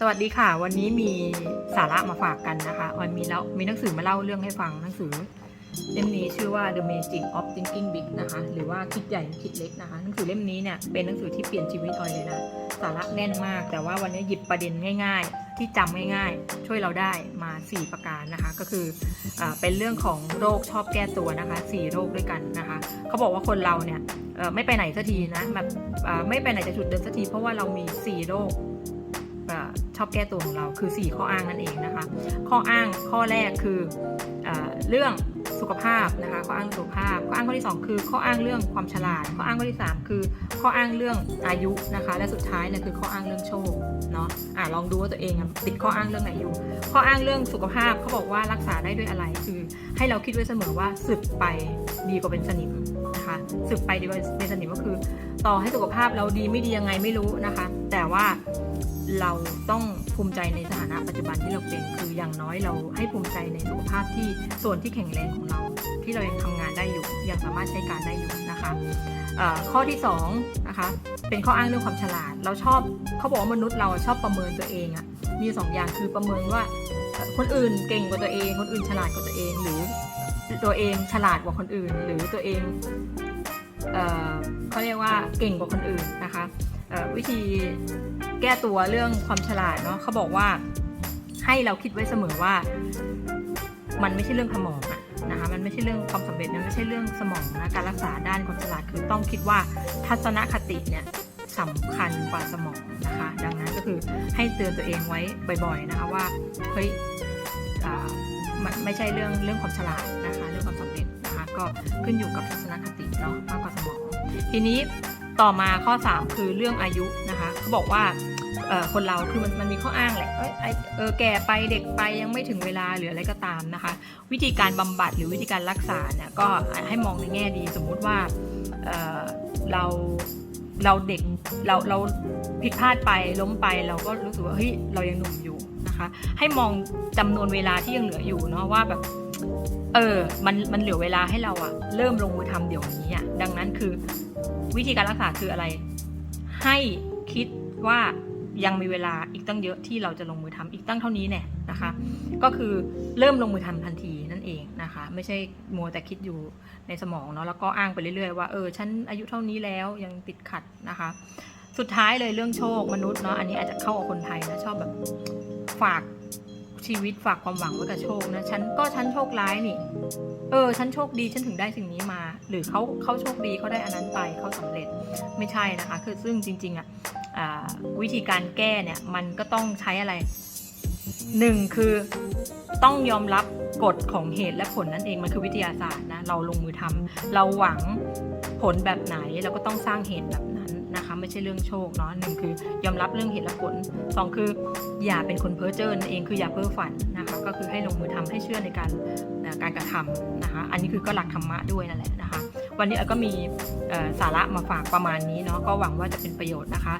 สวัสดีค่ะ วันนี้มีสาระมาฝากกันนะคะออยมีแล้วมีหนังสือมาเล่าเรื่องให้ฟังหนังสือเล่มนี้ชื่อว่า The Magic of Thinking Big นะคะ หรือว่าคิดใหญ่คิดเล็กนะคะ หนังสือเล่มนี้เนี่ยเป็นหนังสือที่เปลี่ยนชีวิตออยเลยนะ สาระแน่นมาก แต่ว่าวันนี้หยิบประเด็นง่าย ๆ ที่จำง่ายๆ ช่วยเราได้มา 4 ประการนะคะ ก็คืออเป็นเรื่องของโรคชอบแก้ตัวนะคะ 4 โรคด้วยกันนะคะ เขาบอกว่าคนเราเนี่ยไม่ไปไหนสักทีนะแบบไม่ไปไหนจากจุดเดิมสักทีเพราะว่าเรามี 4 โรค อ่าชอบแก้ตัวของเราคือ 4 ข้ออ้างนั่นเองนะคะ ข้ออ้างข้อแรกคืออเรื่องสุขภาพนะคะข้ออ้างสุขภาพ ข้ออ้างข้อที่ 2 คือ ข้ออ้างเรื่องความฉลาด ข้ออ้างข้อที่ 3 คือ ข้ออ้างเรื่องอายุนะคะ และสุดท้ายเนี่ยคือข้ออ้างเรื่องโชคเนาะอ่าลองดูว่าตัวเองติดข้ออ้างเรื่องไหนอยู่ ข้ออ้างเรื่องสุขภาพเขาบอกว่ารักษาได้ด้วยอะไรคือ ให้เราคิดไว้เสมอว่าสึกไปดีกว่าเป็นสนิมนะคะสึกไปดีกว่าเป็นสนิมก็คือ ต่อให้สุขภาพเราดีไม่ดียังไงไม่รู้นะคะ แต่ว่า เราต้องภูมิใจในสถานะปัจจุบันที่เราเป็นคืออย่างน้อยเราให้ภูมิใจในสุขภาพที่ส่วนที่แข็งแรงของเรา ที่เรายังทำงานได้อยู่ยังสามารถใช้การได้อยู่นะคะข้อที่สองนะคะเป็นข้ออ้างเรื่องความฉลาด เราชอบเขาบอกว่ามนุษย์เราชอบประเมินตัวเองอะมีสองอย่างคือประเมินว่าคนอื่นเก่งกว่าตัวเอง คนอื่นฉลาดกว่าตัวเองหรือตัวเองฉลาดกว่าคนอื่น หรือตัวเองเอเขาเรียกว่าเก่งกว่าคนอื่นนะคะ วิธีแก้ตัวเรื่องความฉลาดเนาะเขาบอกว่าให้เราคิดไว้เสมอว่า มันไม่ใช่เรื่องสมองอะนะคะมันไม่ใช่เรื่องความสำเร็จมันไม่ใช่เรื่องสมองนะการรักษาด้านความฉลาดคือต้องคิดว่าทัศนคติเนี่ยสำคัญกว่าสมองนะคะ ดังนั้นก็คือให้เตือนตัวเองไว้บ่อย ๆนะคะว่าเฮ้ยมันไม่ใช่เรื่องเรื่องความฉลาดนะคะ เรื่องความสำเร็จนะคะก็ขึ้นอยู่กับทัศนคติเนาะมากกว่าสมอง ทีนี้ ต่อมาข้อ 3 คือเรื่องอายุนะคะเขาบอกว่าคนเราคือมันมันมีข้ออ้างแหละเอ้ยไอ้แก่ไปเด็กไปยังไม่ถึงเวลาหรืออะไรก็ตามนะคะ วิธีการบำบัดหรือวิธีการรักษาเนี่ยก็ให้มองในแง่ดีสมมุติว่าเเราเราเด็กเราเราผิดพลาดไปล้มไปเราก็รู้สึกว่าเฮ้ยเรายังหนุ่มอยู่นะคะให้มองจำนวนเวลาที่ยังเหลืออยู่เนาะว่าแบบเออมันมันเหลือเวลาให้เราอะเริ่มลงมือทำเดี๋ยวนี้อะดังนั้นคือ วิธีการรักษาคืออะไร ให้คิดว่ายังมีเวลาอีกตั้งเยอะที่เราจะลงมือทำอีกตั้งเท่านี้แน่นะคะ ก็คือเริ่มลงมือทำทันทีนั่นเองนะคะ ไม่ใช่มัวแต่คิดอยู่ในสมองเนาะแล้วก็อ้างไปเรื่อยๆว่าเออฉันอายุเท่านี้แล้วยังติดขัดนะคะ สุดท้ายเลยเรื่องโชคมนุษย์เนาะอันนี้อาจจะเข้ากับคนไทยนะชอบแบบฝากชีวิตฝากความหวังไว้กับโชคนะฉันก็ฉันโชคร้ายนี่ เออฉันโชคดีฉันถึงได้สิ่งนี้มา หรือเขาเขาโชคดีเขาได้อันนั้นไปเขาสำเร็จไม่ใช่นะคะ คือซึ่งจริงๆอะอ่าวิธีการแก้เนี่ยมันก็ต้องใช้อะไรหนึ่งคือต้องยอมรับกฎของเหตุและผลนั่นเองมันคือวิทยาศาสตร์นะเราลงมือทำเราหวังผลแบบไหนเราก็ต้องสร้างเหตุแบบนั้นนะคะ ไม่ใช่เรื่องโชคเนาะหนึ่งคือยอมรับเรื่องเหตุและผลสองคืออย่าเป็นคนเพ้อเจ้อนั่นเองคืออย่าเพ้อฝันนะ ก็คือให้ลงมือทำให้เชื่อในการนะการกระทำนะคะ อันนี้คือก็หลักธรรมะด้วยนั่นแหละนะคะ วันนี้ก็มีสาระมาฝากประมาณนี้เนาะก็หวังว่าจะเป็นประโยชน์นะคะ